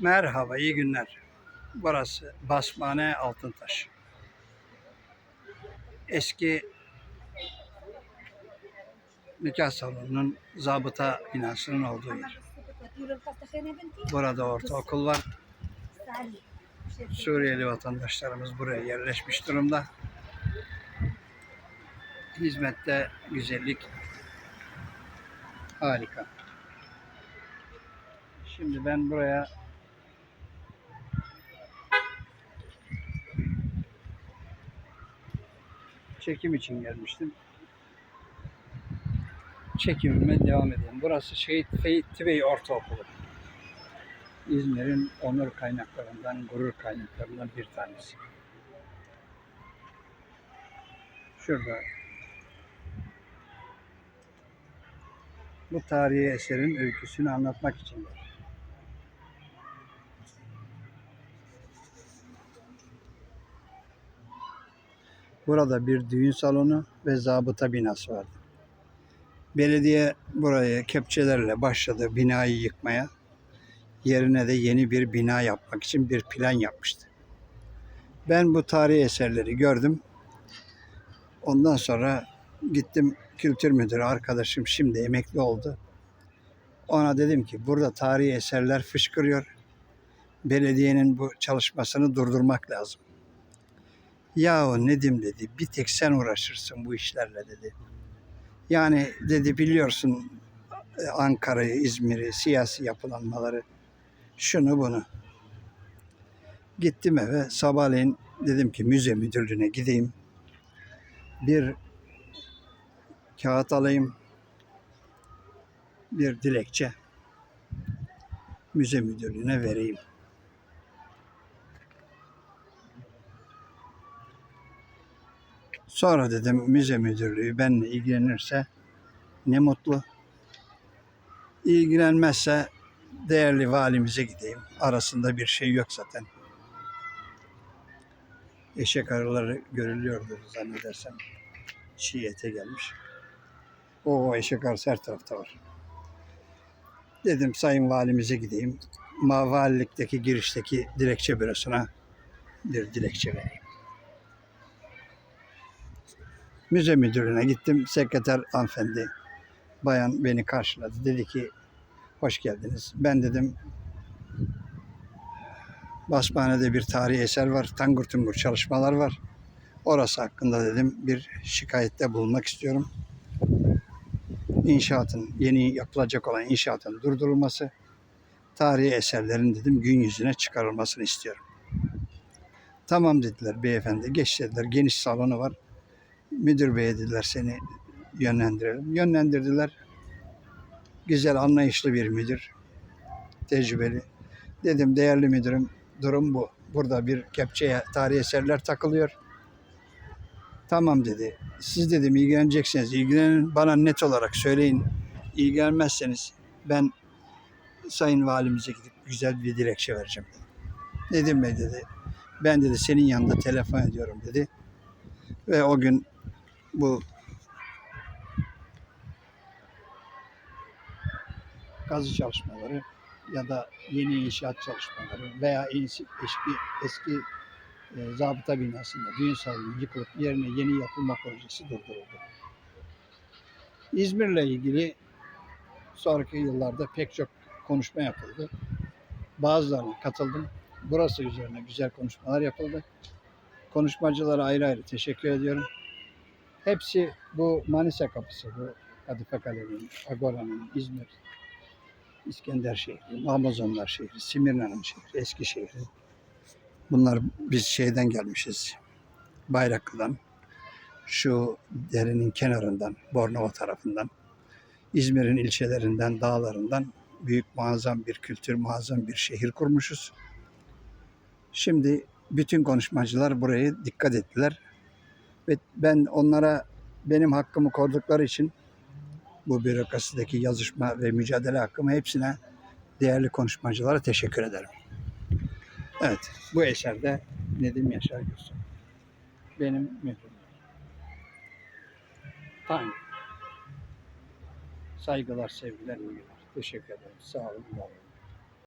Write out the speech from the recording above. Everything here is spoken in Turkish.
Merhaba, iyi günler. Burası Basmane Altıntaş. Eski nikah salonunun zabıta binasının olduğu yer. Burada ortaokul var. Suriyeli vatandaşlarımız buraya yerleşmiş durumda. Hizmette güzellik harika. Şimdi ben buraya çekim için gelmiştim. Çekimime devam edeyim. Burası Şehit Fethi Bey Ortaokulu. İzmir'in onur kaynaklarından, gurur kaynaklarından bir tanesi. Şurada bu tarihi eserin öyküsünü anlatmak için Burada bir düğün salonu ve zabıta binası vardı. Belediye burayı kepçelerle başladı binayı yıkmaya. Yerine de yeni bir bina yapmak için bir plan yapmıştı. Ben bu tarihi eserleri gördüm. Ondan sonra gittim kültür müdürü arkadaşım şimdi emekli oldu. Ona dedim ki burada tarihi eserler fışkırıyor. Belediyenin bu çalışmasını durdurmak lazım. Yahu Nedim dedi bir tek sen uğraşırsın bu işlerle dedi. Yani dedi biliyorsun Ankara'yı, İzmir'i, siyasi yapılanmaları, şunu bunu. Gittim eve sabahleyin dedim ki müze müdürlüğüne gideyim. Bir kağıt alayım. Bir dilekçe müze müdürlüğüne vereyim. Sonra dedim müze müdürlüğü benimle ilgilenirse ne mutlu. İlgilenmezse değerli valimize gideyim. Arasında bir şey yok zaten. Eşek arıları görülüyordur zannedersem. Çiğ gelmiş. O eşek arısı her tarafta var. Dedim sayın valimize gideyim. Ma valilikteki girişteki dilekçe bürosuna bir dilekçe vereyim. Müze müdürlüğüne gittim. Sekreter hanımefendi bayan beni karşıladı. Dedi ki hoş geldiniz. Ben dedim Basmane'de bir tarihi eser var. Tangur tungur çalışmalar var. Orası hakkında dedim bir şikayette bulunmak istiyorum. İnşaatın, yeni yapılacak olan inşaatın durdurulması, tarihi eserlerin dedim gün yüzüne çıkarılmasını istiyorum. Tamam dediler beyefendi. Geç dediler. Geniş salonu var. Müdür bey dediler seni yönlendirelim. Yönlendirdiler. Güzel anlayışlı bir müdür. Tecrübeli. Dedim değerli müdürüm durum bu. Burada bir kepçeye tarihi eserler takılıyor. Tamam dedi. Siz dedim ilgileneceksiniz. İlgilenin bana net olarak söyleyin. İlgilenmezseniz ben sayın valimize gidip güzel bir dilekçe vereceğim. Nedim Bey dedi. Ben dedi senin yanında telefon ediyorum dedi. Ve o gün bu kazı çalışmaları ya da yeni inşaat çalışmaları veya eski eski, e, zabıta binasında düğün salonu yıkılıp yerine yeni yapılma projesi durduruldu. İzmir'le ilgili sonraki yıllarda pek çok konuşma yapıldı. Bazılarına katıldım. Burası üzerine güzel konuşmalar yapıldı. Konuşmacılara ayrı ayrı teşekkür ediyorum. Hepsi bu Manisa kapısı, bu Kadife Kale'nin, Agora'nın, İzmir, İskender şehri, Amazonlar şehri, Simirna'nın şehri, Eskişehir. Bunlar biz şeyden gelmişiz. Bayraklı'dan, şu derenin kenarından, Bornova tarafından, İzmir'in ilçelerinden, dağlarından büyük muazzam bir kültür, muazzam bir şehir kurmuşuz. Şimdi bütün konuşmacılar buraya dikkat ettiler. Ve ben onlara benim hakkımı korudukları için bu bürokrasideki yazışma ve mücadele hakkımı hepsine değerli konuşmacılara teşekkür ederim. Evet, bu eserde Nedim Yaşar Gülsün. Benim mührüm. Tanrı. Saygılar, sevgiler, ilgiler. Teşekkür ederim. Sağ olun, var olun.